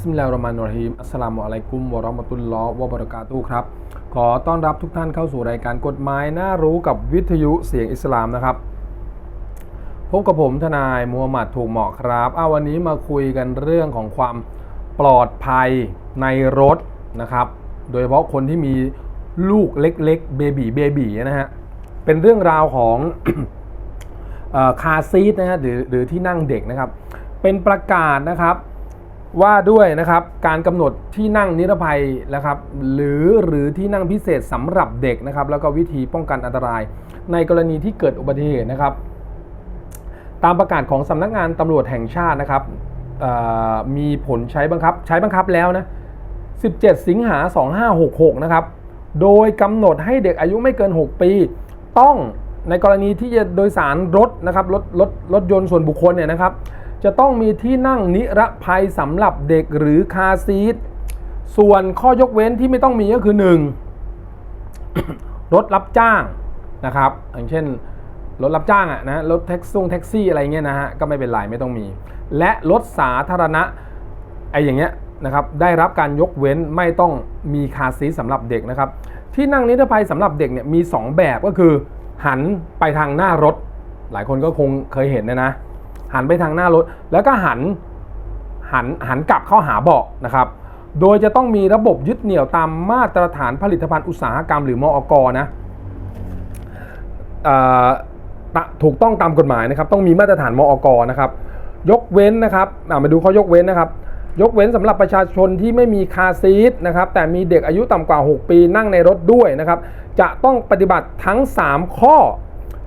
สมิลลาฮิรมานิรเราะฮีมอัสสลามุอะลัยกุมวะราะมะตุลลอฮ์วะบะเราะกาตุครับ ขอต้อนรับทุกท่านเข้าสู่รายการกฎหมายน่ารู้กับวิทยุเสียงอิสลามนะครับพบกับผมทนายมูฮัมหมัดถูกเหมาะครับอาวันนี้มาคุยกันเรื่องของความปลอดภัยในรถนะครับ โดยเฉพาะคนที่มีลูกเล็กๆเบบีเบบีนะฮะเป็นเรื่องราวของคาซีทนะฮะหรือหรือที่นั่งเด็กนะครับ เป็นประกาศนะครับ ว่าด้วยนะครับการกำหนดที่นั่งนิรภัยนะครับหรือหรือที่นั่งพิเศษสำหรับเด็กนะครับ แล้วก็วิธีป้องกันอันตราย ในกรณีที่เกิดอุบัติเหตุนะครับ ตามประกาศของสำนักงานตำรวจแห่งชาตินะครับมีผลใช้บังคับ ใช้บังคับแล้วนะ 17 สิงหา 2566 นะครับ โดยกำหนดให้เด็กอายุไม่เกิน 6 ปี ต้องในกรณีที่จะโดยสารรถนะครับรถรถรถยนต์ส่วนบุคคลเนี่ยนะครับ จะต้องมีที่นั่งนิรภัยสำหรับเด็กหรือคาซีทส่วนข้อยกเว้นที่ไม่ต้องมีก็คือ 1 รถรับจ้างนะครับ อย่างเช่นรถรับจ้างอะนะรถแท็กซี่แท็กซี่อะไรเงี้ยนะฮะก็ไม่เป็นไรไม่ต้องมี และรถสาธารณะไอ้อย่างเงี้ยนะครับได้รับการยกเว้นไม่ต้องมีคาซีทสำหรับเด็กนะครับ ที่นั่งนิรภัยสำหรับเด็กเนี่ยมี 2 แบบก็คือ หันไปทางหน้ารถ หลายคนก็คงเคยเห็นนะนะ หันไปทางหน้ารถ แล้วก็หันหันหันกลับเข้าหาเบาะนะครับ โดยจะต้องมีระบบยึดเหนี่ยวตามมาตรฐานผลิตภัณฑ์อุตสาหกรรมหรือมอกนะเอ่อตะถูกต้องตามกฎหมายนะครับ ต้องมีมาตรฐานมออกนะครับ ยกเว้นนะครับมาดูข้อยกเว้นนะครับ ยกเว้นสำหรับประชาชนที่ไม่มีคาซีทนะครับ แต่มีเด็กอายุต่ำกว่า 6 ปีนั่งในรถด้วยนะครับ จะต้องปฏิบัติทั้ง 3 ข้อ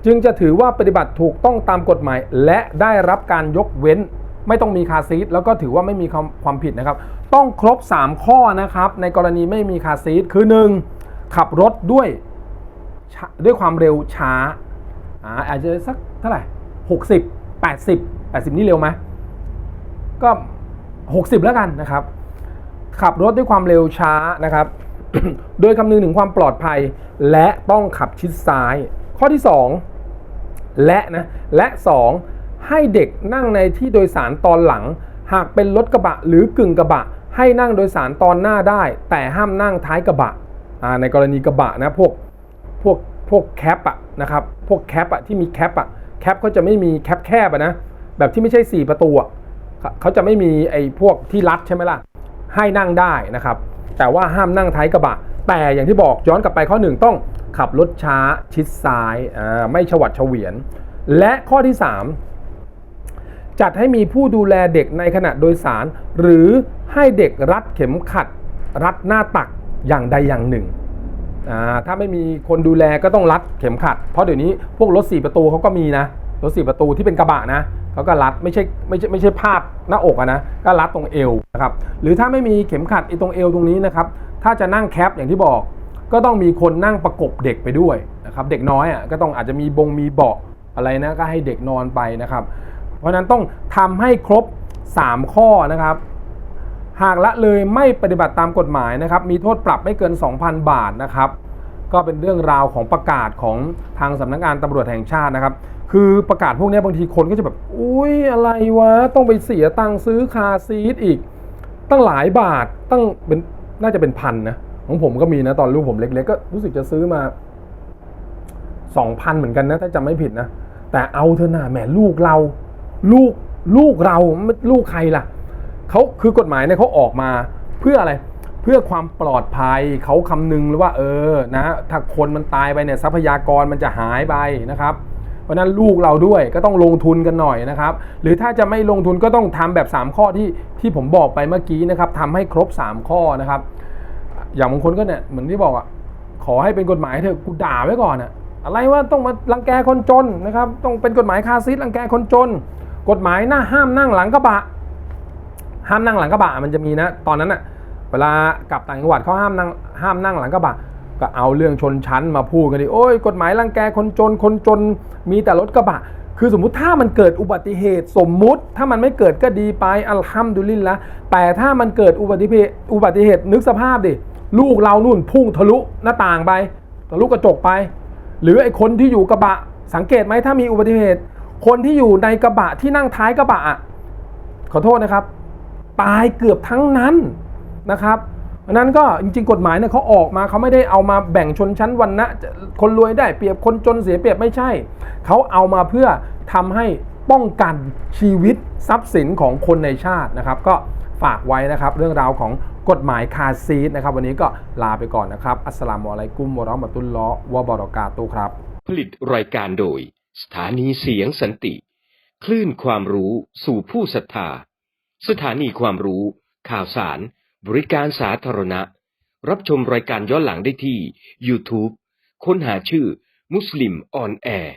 จึงจะถือว่าปฏิบัติถูกต้องตามกฎหมาย และได้รับการยกเว้น ไม่ต้องมีคาซีทแล้วก็ถือว่าไม่มีความความผิดนะครับ ต้องครบ 3 ข้อนะครับ ในกรณีไม่มีคาซีทคือ 1. ขับรถด้วยด้วยความเร็วช้าอาอาจจะสักเท่าไหร่ 60 80 80 นี่เร็วไหมก็ 60 แล้วกันนะครับ ขับรถด้วยความเร็วช้านะครับ โดยคำนึงถึงความปลอดภัย และต้องขับชิดซ้าย ข้อที่ 2 และนะและ 2 ให้เด็กนั่งในที่โดยสารตอนหลัง หากเป็นรถกระบะหรือกึ่งกระบะ ให้นั่งโดยสารตอนหน้าได้ แต่ห้ามนั่งท้ายกระบะในกรณีกระบะนะพวกพวกพวกแคปอะนะครับพวกแคปอะที่มีแคปอะแคปเขาจะไม่มีแคปแคบอะนะแบบที่ไม่ใช่ 4 ประตูอะเขาเขาจะไม่มีไอ้พวกที่รัดใช่ไหมล่ะให้นั่งได้นะครับ แต่ว่าห้ามนั่งท้ายกระบะ แต่อย่างที่บอกย้อนกลับไปข้อหนึ่งต้องขับรถช้าชิดซ้ายไม่ฉวัดเฉวียน และข้อที่ 3 จัดให้มีผู้ดูแลเด็กในขณะโดยสาร หรือให้เด็กรัดเข็มขัด รัดหน้าตักอย่างใดอย่างหนึ่ง ถ้าไม่มีคนดูแลก็ต้องรัดเข็มขัด เพราะเดี๋ยวนี้พวกรถ4ประตูเขาก็มีนะ รถ4ประตูที่เป็นกระบะนะ เขาก็รัดไม่ใช่ไม่ใช่ไม่ใช่พาดหน้าอกนะก็รัดตรงเอวนะครับหรือถ้าไม่มีเข็มขัดไอ้ตรงเอวตรงนี้นะครับถ้าจะนั่งแคปอย่างที่บอก ก็ต้องมีคนนั่งประกบเด็กไปด้วยนะครับเด็กน้อยอะก็ต้องอาจจะมีบงมีเบาะอะไรนะก็ให้เด็กนอนไปนะครับ เพราะนั้นต้องทำให้ครบ 3 ข้อนะครับหากละเลยไม่ปฏิบัติตามกฎหมายนะครับ มีโทษปรับไม่เกิน 2,000 บาทนะครับ ก็เป็นเรื่องราวของประกาศของทางสำนักงานตำรวจแห่งชาตินะครับคือประกาศพวกนี้บางทีคนก็จะแบบ อุ้ยอะไรวะ ต้องไปเสียตังค์ซื้อคาซีทอีก ตั้งหลายบาทตั้งเป็นน่าจะเป็นพันนะของผมก็มีนะ ตอนลูกผมเล็ก ๆ ก็รู้สึกจะซื้อมา2,000เหมือนกันนะ ถ้าจำไม่ผิดนะ แต่เอาเถอนะแหมลูกเรา ลูกลูกเราไม่ลูกใครล่ะเขาคือกฎหมายเนี่ยเขาออกมาเพื่ออะไร เพื่อความปลอดภัยเขาคำนึงว่า เออนะถ้าคนมันตายไปเนี่ยทรัพยากรมันจะหายไปนะครับ เพราะนั้นลูกเราด้วยก็ต้องลงทุนกันหน่อยนะครับ หรือถ้าจะไม่ลงทุนก็ต้องทำแบบ 3 ข้อที่ที่ผมบอกไปเมื่อกี้นะครับทำให้ครบ 3 ข้อนะครับ อย่างบางคนก็เนี่ยเหมือนที่บอกอะขอให้เป็นกฎหมายเถอะกูด่าไว้ก่อนอะอะไรว่าต้องมารังแกคนจนนะครับ ต้องเป็นกฎหมายคาซีทรังแกคนจน กฎหมายหน้าห้ามนั่งหลังกระบะ ห้ามนั่งหลังกระบะมันจะมีนะ ตอนนั้นอะเวลากลับต่างจังหวัดเขาห้ามนั่งห้ามนั่งหลังกระบะ ก็เอาเรื่องชนชั้นมาพูดกันดิโอ้ยกฎหมายรังแกคนจนคนจนมีแต่รถกระบะ คือสมมุติถ้ามันเกิดอุบัติเหตุสมมุติ ถ้ามันไม่เกิดก็ดีไปอัลฮัมดุลิลละแต่ถ้ามันเกิดอุบัติเหตุอุบัติเหตุนึกสภาพดิลูกเรานู่นพุ่งทะลุหน้าต่างไปทะลุกระจกไป หรือไอ้คนที่อยู่กระบะ สังเกตไหมถ้ามีอุบัติเหตุ คนที่อยู่ในกระบะที่นั่งท้ายกระบะอะขอโทษนะครับ ตายเกือบทั้งนั้นนะครับ เพราะนั้นก็จริงๆกฎหมายเนี่ยเขาออกมาเขาไม่ได้เอามาแบ่งชนชั้นวรรณะคนรวยได้เปรียบคนจนเสียเปรียบไม่ใช่ เขาเอามาเพื่อทำให้ป้องกันชีวิตทรัพย์สินของคนในชาตินะครับ ก็ฝากไว้นะครับ เรื่องราวของกฎหมายคาซีดนะครับ วันนี้ก็ลาไปก่อนนะครับ อัสลามุอะลัยกุมวะราะมะตุลลอฮ์วะบะเราะกาตุครับ ผลิตรายการโดย สถานีเสียงสันติ คลื่นความรู้สู่ผู้ศรัทธา สถานีความรู้ ข่าวสาร บริการสาธารณะ รับชมรายการย้อนหลังได้ที่ YouTube ค้นหาชื่อมุสลิมออนแอร์